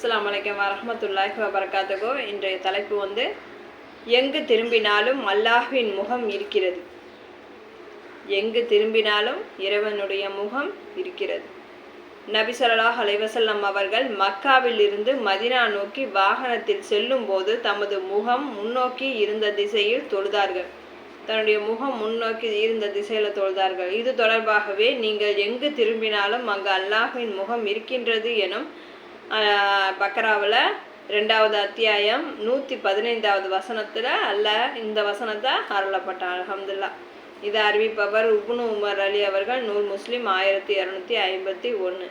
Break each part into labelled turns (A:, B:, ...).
A: அஸ்லாம் வலைக்கம் வரமத்துல்லாஹ் வபரகாத்துகோ இன்றைய தலைப்பு வந்து எங்கு திரும்பினாலும் அல்லாஹ்வின் முகம் இருக்கிறது. எங்கு திரும்பினாலும் இறைவனுடைய முகம் இருக்கிறது. நபி ஸல்லல்லாஹு அலைஹி அவர்கள் மக்காவில் இருந்து மதினா நோக்கி வாகனத்தில் செல்லும்போது தமது முகம் முன்னோக்கி இருந்த திசையில் தொழுதார்கள். தன்னுடைய முகம் முன்னோக்கி இருந்த திசையில் தொழுதார்கள். இது தொடர்பாகவே நீங்கள் எங்கு திரும்பினாலும் அங்கு அல்லாஹின் முகம் இருக்கின்றது எனும் பக்கராவில் ரெண்டாவது அத்தியாயம் நூற்றி பதினைந்தாவது வசனத்தில் அல்ல இந்த வசனத்தை அருளப்பட்டார். அல்ஹம்துலில்லாஹ். இதை அறிவிப்பவர் உப்னு உமர் அலி அவர்கள் நூல் முஸ்லீம் ஆயிரத்தி இரநூத்தி ஐம்பத்தி ஒன்று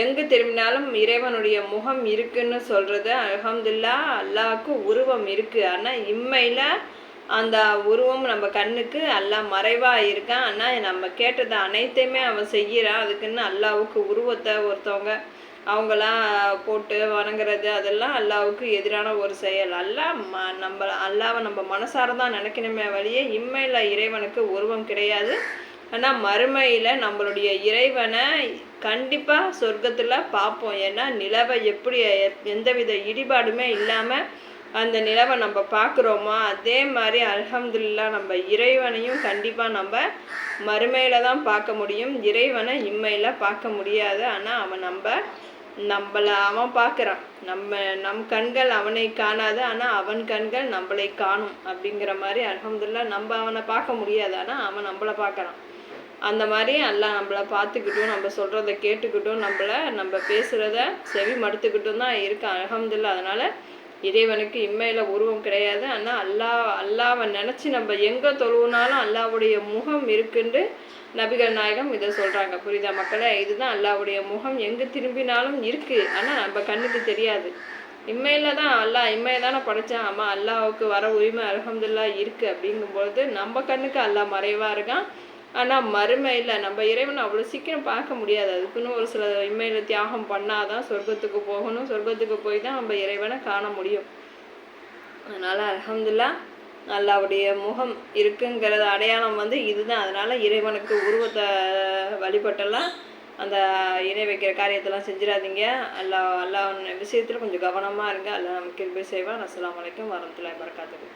A: எங்கு திரும்பினாலும் இறைவனுடைய முகம் இருக்குன்னு சொல்கிறது அல்ஹம்துல்லா அல்லாவுக்கு உருவம் இருக்குது ஆனால் இம்மையில் அந்த உருவம் நம்ம கண்ணுக்கு எல்லாம் மறைவாக இருக்கான் ஆனால் நம்ம கேட்டதை அனைத்தையுமே அவன் செய்கிறான். அதுக்குன்னு அல்லாவுக்கு உருவத்தை ஒருத்தவங்க அவங்களாம் போட்டு வணங்குறது அதெல்லாம் அல்லாவுக்கு எதிரான ஒரு செயல். அல்லா ம நம்ம அல்லாவை நம்ம மனசார தான் நினைக்கணுமே வழியே இம்மையில் இறைவனுக்கு உருவம் கிடையாது. ஆனால் மறுமையில் நம்மளுடைய இறைவனை கண்டிப்பாக சொர்க்கத்தில் பார்ப்போம். ஏன்னா நிலவை எப்படி எந்தவித இடிபாடுமே இல்லாமல் அந்த நிலவை நம்ம பார்க்குறோமோ அதே மாதிரி அல்ஹம்துல்லா நம்ம இறைவனையும் கண்டிப்பாக நம்ம மறுமையில் தான் பார்க்க முடியும். இறைவனை இம்மையில் பார்க்க முடியாது. ஆனால் அவன் நம்ம நம்மளை அவன் பார்க்குறான். நம்ம நம் கண்கள் அவனை காணாது. ஆனால் அவன் கண்கள் நம்மளை காணும் அப்படிங்கிற மாதிரி அலமதுல்லா நம்ம அவனை பார்க்க முடியாது. ஆனால் அவன் நம்மளை பார்க்குறான். அந்த மாதிரி எல்லாம் நம்மளை பார்த்துக்கிட்டும் நம்ம சொல்கிறத கேட்டுக்கிட்டும் நம்மளை நம்ம பேசுகிறத செவி மடுத்துக்கிட்டும் தான் இருக்கான் அல்ஹம்துல்லா அதனால் இறைவனுக்கு இம்மையில் உருவம் கிடையாது. ஆனால் அல்லா அல்லாவை நினச்சி நம்ம எங்கே தொழுவுனாலும் அல்லாவுடைய முகம் இருக்குன்னு நபிகள் நாயகம் இதை சொல்கிறாங்க புரியுதா மக்களே? இதுதான் அல்லாவுடைய முகம். எங்கே திரும்பினாலும் இருக்குது ஆனால் நம்ம கண்ணுக்கு தெரியாது. இம்மையில் தான் அல்லா இம்மையை தானே படைத்தான் ஆமாம் அல்லாவுக்கு வர உரிமை அலகம்துல்லா இருக்குது அப்படிங்கும்பொழுது நம்ம கண்ணுக்கு அல்லா மறைவாக இருக்கான். ஆனால் மறுமையில் நம்ம இறைவனை அவ்வளோ சீக்கிரம் பார்க்க முடியாது. அதுக்குன்னு ஒரு சில இம்மையில் தியாகம் பண்ணாதான் சொர்க்கத்துக்கு போகணும். சொர்க்கத்துக்கு போய் தான் நம்ம இறைவனை காண முடியும். அதனால் அலமதுல்லா அல்லாவுடைய முகம் இருக்குங்கிறது அடையாளம் வந்து இதுதான். அதனால் இறைவனுக்கு உருவத்தை வழிபட்டெல்லாம் அந்த இணை வைக்கிற காரியத்தெல்லாம் செஞ்சிடாதீங்க. அல்லா அல்லா விஷயத்தில் கொஞ்சம் கவனமாக இருங்க. அல்லா நமக்கு கிருபை செய்வான். அஸ்லாம் வலைக்கம் வரமத்துல வரகாத்துக்கு